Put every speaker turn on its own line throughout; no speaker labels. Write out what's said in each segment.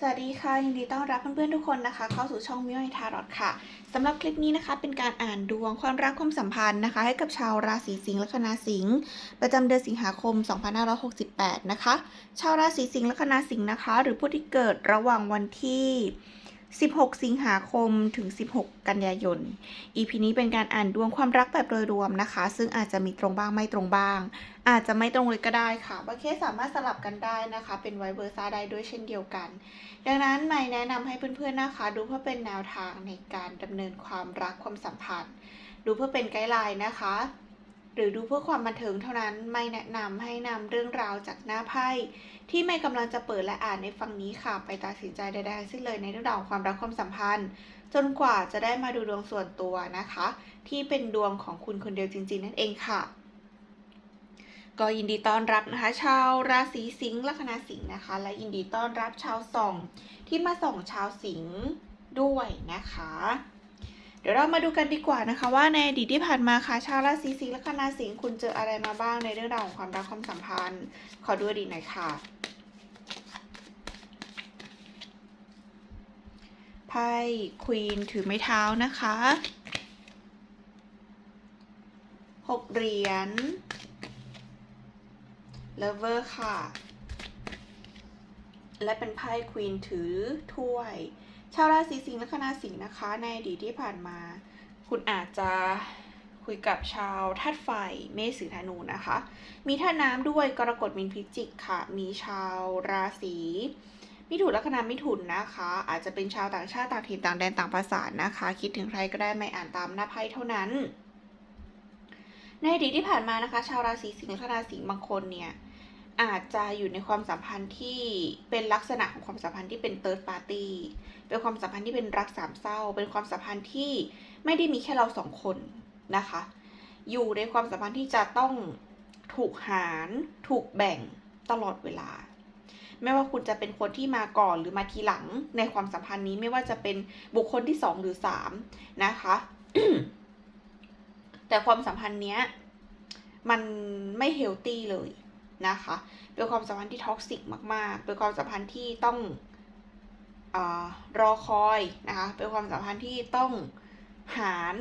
สวัสดีค่ะ ยินดีต้อนรับเพื่อนๆทุกคนนะคะ เข้าสู่ช่องมิวไอทารอดค่ะสำหรับคลิปนี้นะคะ เป็นการอ่านดวงความรักความสัมพันธ์นะคะ ให้กับชาวราศีสิงห์และคณะสิงห์ประจำเดือนสิงหาคม 2568 นะคะ ชาวราศีสิงห์และคณะสิงห์นะคะ หรือผู้ที่เกิดระหว่างวันที่ 16 สิงหาคมถึง 16 กันยายน EP นี้เป็นการอ่านดวงความรักแบบโดยรวมนะคะ ซึ่งอาจจะมีตรงบ้างไม่ตรงบ้าง อาจจะไม่ตรงเลยก็ได้ค่ะบางเคสสามารถสลับกันได้นะคะ เป็นไวเวอร์ซ่าได้ด้วยเช่นเดียวกัน ดังนั้นไม่แนะนำให้เพื่อนๆนะคะ ดูเพื่อเป็นแนวทางในการดำเนินความรักความสัมพันธ์ ดูเพื่อเป็นไกด์ไลน์นะคะ หรือดูเพื่อความบันเทิงเท่านั้นไม่แนะนำให้นำเรื่องราวจากหน้าไพ่ ที่ไม่กำลังจะเปิดและอ่านในฟังนี้ค่ะ ไปตัดสินใจใดๆทั้งสิ้นเลยในเรื่องราวของความรักความสัมพันธ์ จนกว่าจะได้มาดูดวงส่วนตัวนะคะ ที่เป็นดวงของคุณคนเดียวจริง ๆ นั่นเองค่ะ ก็ยินดีต้อนรับนะคะ ชาวราศีสิงห์ลัคนาสิงห์นะคะ และยินดีต้อนรับชาวส่องที่มาส่องชาวสิงห์ด้วยนะคะ ดี๋ยวเรามาดูกันดีกว่านะคะ ว่าในอดีตที่ผ่านมาค่ะชาวราศีสิงห์และคณาสิงห์คุณเจออะไรมาบ้างในเรื่องราวของความรักความสัมพันธ์ ขอดูอดีตหน่อยค่ะไพ่ควีนถือไม้เท้านะคะหกเหรียญเลเวอร์ค่ะ และเป็นไพ่ควีนถือถ้วย ชาวราศีสิงห์และคณาสิงห์นะคะ ในอดีตที่ผ่านมา คุณอาจจะคุยกับชาวธาตุไฟเมษสิงธนูนะคะ มีธาตุน้ำด้วยกรกฎมินพิจิกค่ะ มีชาวราศีมิถุนลัคนามิถุนนะคะ อาจจะเป็นชาวต่างชาติต่างถิ่นต่างแดนต่างภาษานะคะ คิดถึงใครก็ได้ไม่อ่านตามหน้าไพ่เท่านั้น ในอดีตที่ผ่านมานะคะ ชาวราศีสิงห์และคณาสิงห์บางคนเนี่ย อาจจะอยู่ในความสัมพันธ์ที่เป็นลักษณะของความสัมพันธ์ที่เป็น third party เป็นความสัมพันธ์ที่เป็นรักสามเศร้า เป็นความสัมพันธ์ที่ไม่ได้มีแค่เราสองคนนะคะ อยู่ในความสัมพันธ์ที่จะต้องถูกหาร ถูกแบ่งตลอดเวลา ไม่ว่าคุณจะเป็นคนที่มาก่อนหรือมาทีหลังในความสัมพันธ์นี้ไม่ว่าจะเป็นบุคคลที่สองหรือสามนะคะแต่ความสัมพันธ์เนี้ยมันไม่เฮลตี้เลย นะคะ เป็นความสัมพันธ์ที่ท็อกซิกมากๆ เป็นความสัมพันธ์ที่ต้องอรอคอยนะคะ เป็นความสัมพันธ์ที่ต้องหาร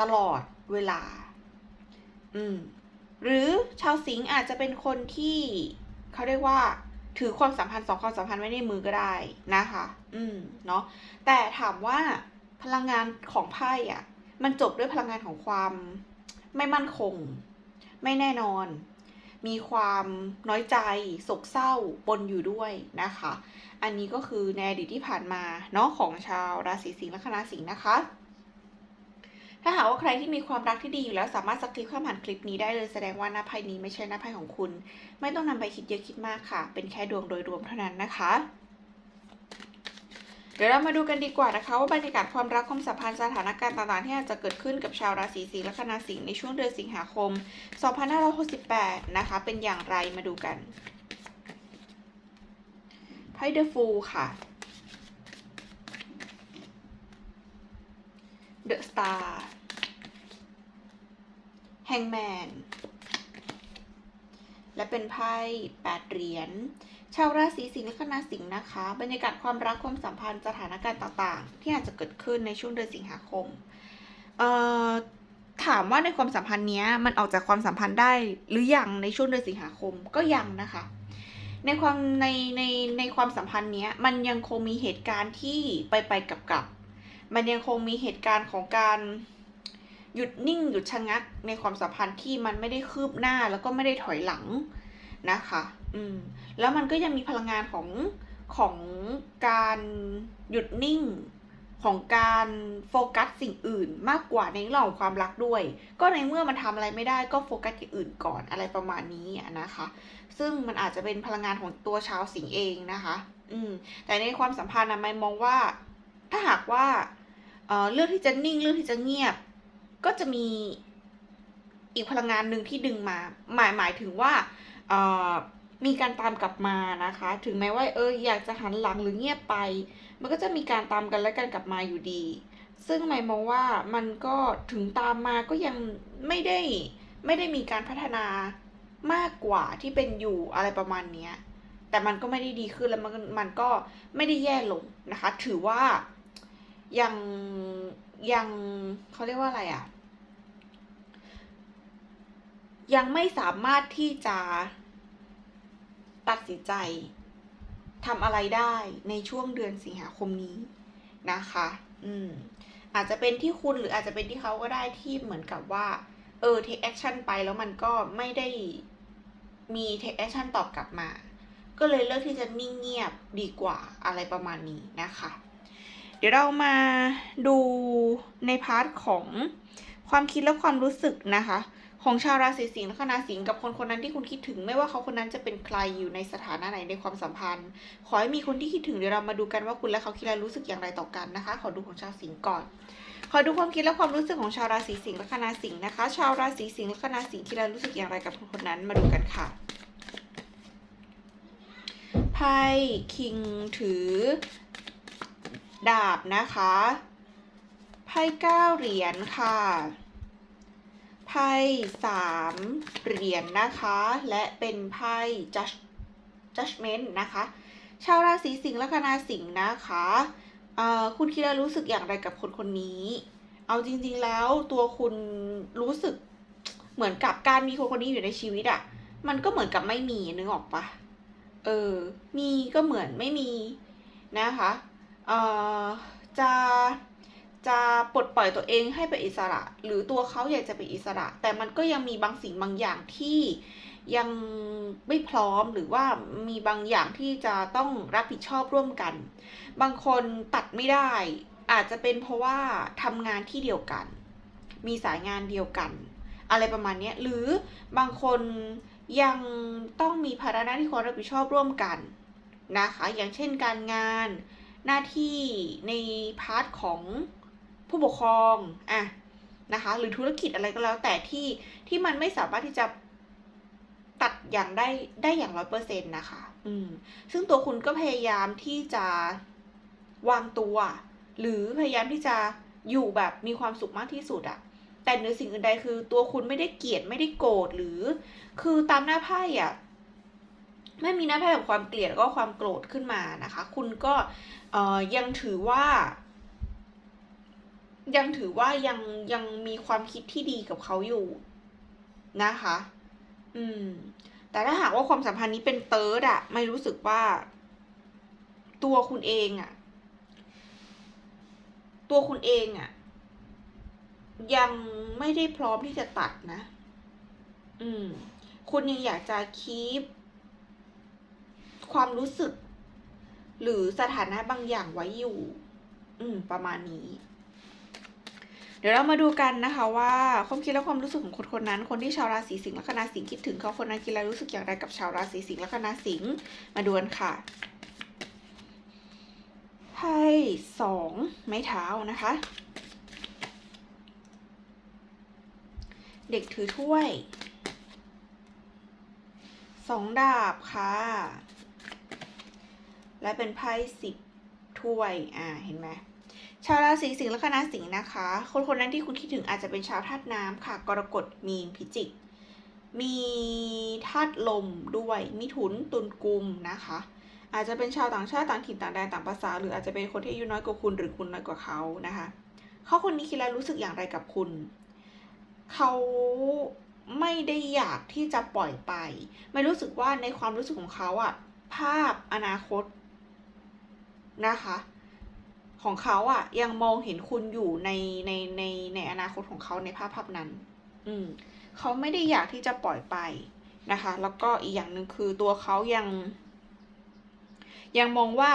ตลอดเวลา อืม หรือชาวสิงห์อาจจะเป็นคนที่เขาเรียกว่าถือความสัมพันธ์สองความสัมพันธ์ไว้ในมือก็ได้นะคะ อืม เนาะ แต่ถามว่าพลังงานของไพ่อะมันจบด้วยพลังงานของความไม่มั่นคง ไม่แน่นอน มีความน้อยใจโศกเศร้าปนอยู่ด้วยนะคะ อันนี้ก็คือในอดีตที่ผ่านมาเนาะของชาวราศีสิงห์และคณะสิงห์นะคะ ถ้าหากว่าใครที่มีความรักที่ดีอยู่แล้วสามารถสคลิปข้ามผ่านคลิปนี้ได้เลยแสดงว่าหน้าไพ่นี้ไม่ใช่หน้าไพ่ของคุณ ไม่ต้องนำไปคิดเยอะคิดมากค่ะ เป็นแค่ดวงโดยรวมเท่านั้นนะคะ เดี๋ยวเรามาดูกันดีกว่านะคะ ว่าบรรยากาศความรักความสัมพันธ์สถานการณ์ต่างๆ ที่อาจจะเกิดขึ้นกับชาวราศีสิงห์และคณะสิงห์ในช่วงเดือนสิงหาคม 2568 นะคะ เป็นอย่างไรมาดูกันไพ่เดอะฟูค่ะเดอะสตาร์แฮงแมนและเป็นไพ่แปดเหรียญ ชาวราศีสิงห์และคณะสิงห์นะคะ บรรยากาศความรักความสัมพันธ์สถานการณ์ต่างๆ ที่อาจจะเกิดขึ้นในช่วงเดือนสิงหาคมเอ่อถามว่าในความสัมพันธ์นี้มันออกจากความสัมพันธ์ได้หรือยังในช่วงเดือนสิงหาคมก็ยังนะคะ ในความในในในความสัมพันธ์นี้มันยังคงมีเหตุการณ์ที่ไปไปกับกับ มันยังคงมีเหตุการณ์ของการหยุดนิ่งหยุดชะงักในความสัมพันธ์ที่มันไม่ได้คืบหน้าแล้วก็ไม่ได้ถอยหลัง นะคะ อืม แล้วมันก็ยังมีพลังงานของของการหยุดนิ่งของการโฟกัสสิ่งอื่นมากกว่าในเรื่องของความรักด้วย ก็ในเมื่อมันทำอะไรไม่ได้ก็โฟกัสอย่างอื่นก่อนอะไรประมาณนี้นะคะ ซึ่งมันอาจจะเป็นพลังงานของตัวชาวสิงเองนะคะ อืม แต่ในความสัมพันธ์นะไม่มองว่า ถ้าหากว่าเอ่อเลือกที่จะนิ่งเลือกที่จะเงียบ ก็จะมีอีกพลังงานหนึ่งที่ดึงมา หมายหมายถึงว่า มีการตามกลับมานะคะ ถึงแม้ว่าเอออยากจะหันหลังหรือเงียบไป มันก็จะมีการตามกันและกันกลับมาอยู่ดี ซึ่งหมายมองว่ามันก็ถึงตามมาก็ยังไม่ได้ไม่ได้มีการพัฒนามากกว่าที่เป็นอยู่อะไรประมาณเนี้ยแต่มันก็ไม่ได้ดีขึ้นแล้วมันมันก็ไม่ได้แย่ลงนะคะ ถือว่ายังยังเขาเรียกว่าอะไรอะ่ะ ยังไม่สามารถที่จะตัดสินใจทำอะไรได้ในช่วงเดือนสิงหาคมนี้นะคะ อืม อาจจะเป็นที่คุณหรืออาจจะเป็นที่เขาก็ได้ที่เหมือนกับว่า เออ take action ไปแล้วมันก็ไม่ได้มี take action ตอบกลับมา ก็เลยเลือกที่จะนิ่งเงียบดีกว่าอะไรประมาณนี้นะคะ เดี๋ยวเรามาดูในพาร์ทของความคิดและความรู้สึกนะคะ ของชาวราศีสิงห์และคณะสิงห์กับคนคนนั้นที่คุณคิดถึง ไม่ว่าเขาคนนั้นจะเป็นใครอยู่ในสถานะไหนในความสัมพันธ์ ขอให้มีคนที่คิดถึงเดี๋ยวเรามาดูกันว่าคุณและเขาคิดและรู้สึกอย่างไรต่อกันนะคะ ขอดูของชาวสิงห์ก่อน ขอดูความคิดและความรู้สึกของชาวราศีสิงห์และคณะสิงห์นะคะ ชาวราศีสิงห์และคณะสิงห์คิดและรู้สึกอย่างไรกับคนคนนั้นมาดูกันค่ะไพ่คิงถือ ดาบนะคะไพ่เก้าเหรียญค่ะ ไพ่สามเหรียญนะคะ และเป็นไพ่ judge judgment นะคะ ชาวราศีสิงห์และคณะสิงห์นะคะคุณคิดและรู้สึกอย่างไรกับคนคนนี้ เอาจริงๆแล้วตัวคุณรู้สึกเหมือนกับการมีคนคนนี้อยู่ในชีวิตอะมันก็เหมือนกับไม่มีนึกออกปะเออ มีก็เหมือนไม่มีนะคะ เอ่อ จะ จะปลดปล่อยตัวเองให้เป็นอิสระ หรือตัวเขาอยากจะเป็นอิสระ แต่มันก็ยังมีบางสิ่งบางอย่างที่ยังไม่พร้อมหรือว่ามีบางอย่างที่จะต้องรับผิดชอบร่วมกัน บางคนตัดไม่ได้ อาจจะเป็นเพราะว่าทำงานที่เดียวกัน มีสายงานเดียวกัน อะไรประมาณนี้หรือบางคนยังต้องมีภาระหน้าที่ความรับผิดชอบร่วมกันนะคะ อย่างเช่นการงานหน้าที่ในพาร์ทของ ผู้ปกครองอะนะคะหรือธุรกิจอะไรก็แล้วแต่ที่ที่มันไม่สามารถที่จะตัดอย่างได้ได้อย่างร้อยเปอร์เซ็นต์นะคะ อืม ซึ่งตัวคุณก็พยายามที่จะวางตัว หรือพยายามที่จะอยู่แบบมีความสุขมากที่สุดอะแต่เหนือสิ่งอื่นใดคือ ตัวคุณไม่ได้เกลียดไม่ได้โกรธหรือ คือตามหน้าไพ่อะไม่มีหน้าไพ่แบบความเกลียดก็ความโกรธขึ้นมานะคะ คุณก็เอ่อยังถือว่า ยังถือว่ายังยังมีความคิดที่ดีกับเขาอยู่นะคะ อืม แต่ถ้าหากว่าความสัมพันธ์นี้เป็นเติร์ดอะไม่รู้สึกว่า ตัวคุณเองอะตัวคุณเองอะยังไม่ได้พร้อมที่จะตัดนะ อืม คุณยังอยากจะคีปความรู้สึก หรือสถานะบางอย่างไว้อยู่ อืม ประมาณนี้ เดี๋ยวเรามาดูกันนะคะว่าความคิดและความรู้สึกของคนคนนั้น คนที่ชาวราศีสิงห์ละคณะสิงห์คิดถึงเขาคนนั้นคิดและรู้สึกอย่างไรกับชาวราศีสิงห์ละคณะสิงห์มาดูกันค่ะไพ่สองไม้เท้านะคะ เด็กถือถ้วยสองดาบค่ะ และเป็นไพ่สิบถ้วย อ่า เห็นไหม ชาวราศีสิงห์และคณะสิงห์นะคะ คนคนนั้นที่คุณคิดถึงอาจจะเป็นชาวธาตุน้ำค่ะ กรกฎมีนพิจิก มีธาตุลมด้วยมิถุนตุลกุมนะคะ อาจจะเป็นชาวต่างชาติต่างถิ่นต่างแดนต่างภาษา หรืออาจจะเป็นคนที่อายุน้อยกว่าคุณหรือคุณน้อยกว่าเขานะคะ เขาคนนี้คิดแล้วรู้สึกอย่างไรกับคุณ เขาไม่ได้อยากที่จะปล่อยไป ไม่รู้สึกว่าในความรู้สึกของเขาอะภาพอนาคตนะคะ ของเขาอะยังมองเห็นคุณอยู่ในในในในอนาคตของเขาในภาพภาพนั้น อืมเขาไม่ได้อยากที่จะปล่อยไปนะคะ แล้วก็อีกอย่างหนึ่งคือตัวเขายัง ยังมองว่า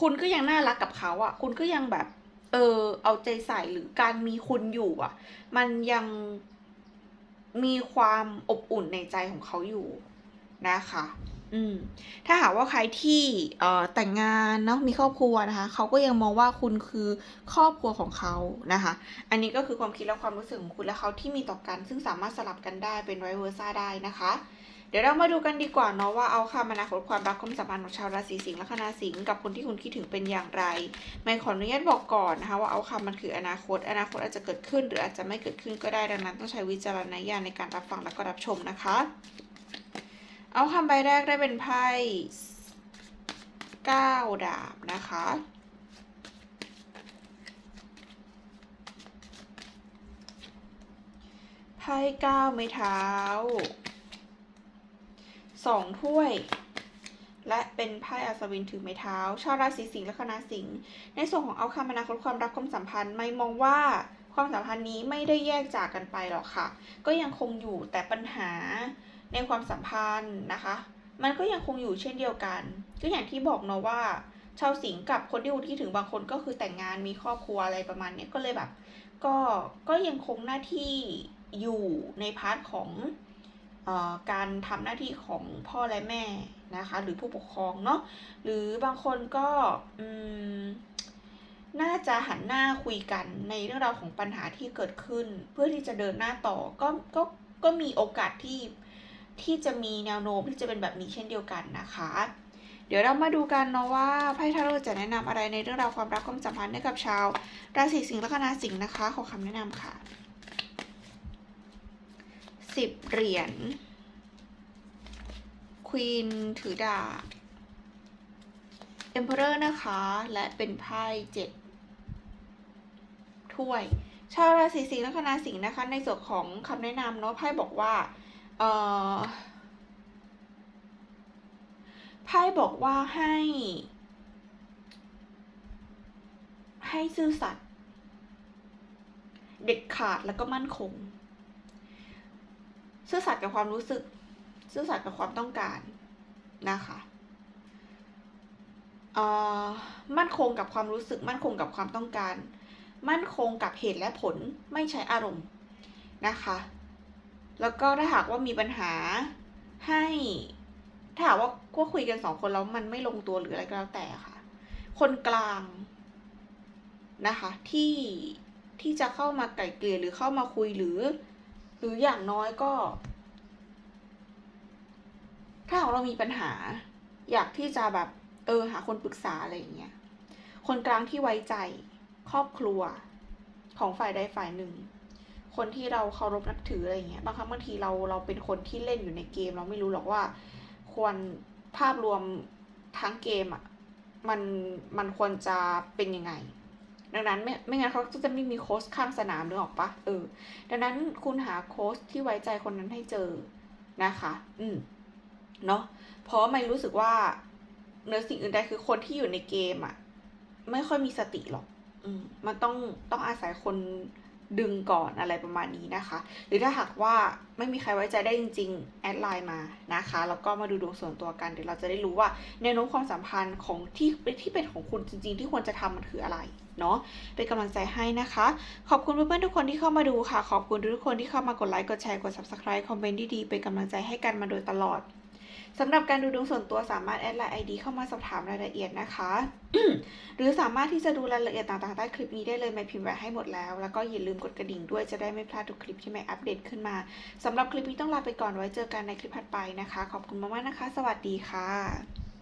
คุณก็ยังน่ารักกับเขาอะคุณก็ยังแบบ เออ เอาใจใส่หรือการมีคุณอยู่อะมันยังมีความอบอุ่นในใจของเขาอยู่นะคะ อืมถ้าหากว่าใครที่เอ่อแต่งงานเนาะมีครอบครัวนะคะเขาก็ยังมองว่าคุณคือครอบครัวของเขานะคะ อันนี้ก็คือความคิดและความรู้สึกของคุณและเขาที่มีต่อกัน ซึ่งสามารถสลับกันได้เป็นไวเวอร์ซ่าได้นะคะ เดี๋ยวเรามาดูกันดีกว่าเนาะว่าเอาค่ะอนาคตความรักความสัมพันธ์ของชาวราศีสิงห์และคณะสิงห์กับคนที่คุณคิดถึงเป็นอย่างไร ไม่ขออนุญาตบอกก่อนนะคะว่าเอาค่ะมันคืออนาคต อนาคตอาจจะเกิดขึ้น หรืออาจจะไม่เกิดขึ้นก็ได้ดังนั้น ต้องใช้วิจารณญาณในการรับฟังและก็รับชมนะคะ เอาคำใบแรกได้เป็นไพ่เก้าดาบนะคะ ไพ่เก้าไม้เท้าสองถ้วย และเป็นไพ่อัศวินถือไม้เท้า ชาวราศีสิงห์และคณะสิงห์ในส่วนของเอาคำอนาคตความรักความสัมพันธ์ไม่มองว่าความสัมพันธ์นี้ไม่ได้แยกจากกันไปหรอกค่ะ ก็ยังคงอยู่แต่ปัญหา ในความสัมพันธ์นะคะ มันก็ยังคงอยู่เช่นเดียวกัน ก็อย่างที่บอกเนาะว่า ชาวสิงห์กับคนที่อุทิศถึงบางคนก็คือแต่งงานมีครอบครัวอะไรประมาณเนี้ยก็เลยแบบ ก็ก็ยังคงหน้าที่อยู่ในพาร์ทของออการทำหน้าที่ของพ่อและแม่นะคะ หรือผู้ปกครองเนาะหรือบางคนก็อืมน่าจะหันหน้าคุยกันในเรื่องราวของปัญหาที่เกิดขึ้น เพื่อที่จะเดินหน้าต่อก็ก็ก็มีโอกาสที่ ที่จะมีแนวโน้มที่จะเป็นแบบนี้เช่นเดียวกันนะคะ เดี๋ยวเรามาดูกันเนาะว่าไพ่ทาโร่จะแนะนำอะไรในเรื่องราวความรักความสัมพันธ์ให้กับชาวราศีสิงห์และคณะสิงห์นะคะ ขอคำแนะนำค่ะสิบเหรียญควีนถือดาบเอ็มเพอเรอร์นะคะ และเป็นไพ่เจ็ดถ้วย ชาวราศีสิงห์และคณะสิงห์นะคะ ในส่วนของคำแนะนำเนาะไพ่บอกว่า เออไพ่บอกว่าให้ ให้ซื่อสัตย์เด็ดขาดแล้วก็มั่นคง ซื่อสัตย์กับความรู้สึก ซื่อสัตย์กับความต้องการนะคะมั่นคงกับความรู้สึก มั่นคงกับความต้องการ มั่นคงกับเหตุและผลไม่ใช้อารมณ์นะคะ แล้วก็ถ้าหากว่ามีปัญหาให้ ถ้าหากว่าก็คุยกันสองคนแล้วมันไม่ลงตัวหรืออะไรก็แล้วแต่ค่ะ คนกลางนะคะ ที่ที่จะเข้ามาไกล่เกลี่ยหรือเข้ามาคุยหรือ หรืออย่างน้อยก็ ถ้าเรามีปัญหา อยากที่จะแบบเออ หาคนปรึกษาอะไรอย่างเงี้ยคนกลางที่ไว้ใจครอบครัวของฝ่ายใดฝ่ายหนึ่ง คนที่เราเคารพนับถืออะไรอย่างเงี้ยบางครั้งบางทีเราเราเป็นคนที่เล่นอยู่ในเกม เราไม่รู้หรอกว่า ควรภาพรวมทั้งเกมอะมันมันควรจะเป็นยังไง ดังนั้นไม่ไม่งั้นเขาจะไม่มีโค้ชข้างสนามนึกออกปะเออ ดังนั้นคุณหาโค้ชที่ไว้ใจคนนั้นให้เจอนะคะ อืมเนาะเพราะไม่รู้สึกว่าเนื้อสิ่งอื่นใดคือคนที่อยู่ในเกมอะ ไม่ค่อยมีสติหรอก อืม มันต้องต้องอาศัยคน ดึงก่อนอะไรประมาณนี้นะคะ หรือถ้าหากว่าไม่มีใครไว้ใจได้จริง ๆ แอดไลน์มานะคะ แล้วก็มาดูดวงส่วนตัวกัน เดี๋ยวเราจะได้รู้ว่าแนวโน้มความสัมพันธ์ของที่ที่เป็นของคุณจริง ๆ ที่ควรจะทำมันคืออะไรเนาะเป็นกำลังใจให้นะคะ ขอบคุณเพื่อนๆทุกคนที่เข้ามาดูค่ะ ขอบคุณทุกคนที่เข้ามากดไลค์กดแชร์กด subscribe คอมเมนต์ดีๆเป็นกำลังใจให้กันมาโดยตลอด สำหรับการดูดวงส่วนตัวสามารถแอดไลน์ ID เข้ามาสอบถามรายละเอียดนะคะ หรือสามารถที่จะดูรายละเอียดต่างๆใต้คลิปนี้ได้เลยไม่พิมพ์ไว้ให้หมดแล้ว แล้วก็อย่าลืมกดกระดิ่งด้วยจะได้ไม่พลาดทุกคลิปที่แม่อัปเดตขึ้นมาสำหรับคลิปนี้ต้องลาไปก่อนไว้เจอกันในคลิปถัดไปนะคะ ขอบคุณมากๆนะคะ สวัสดีค่ะ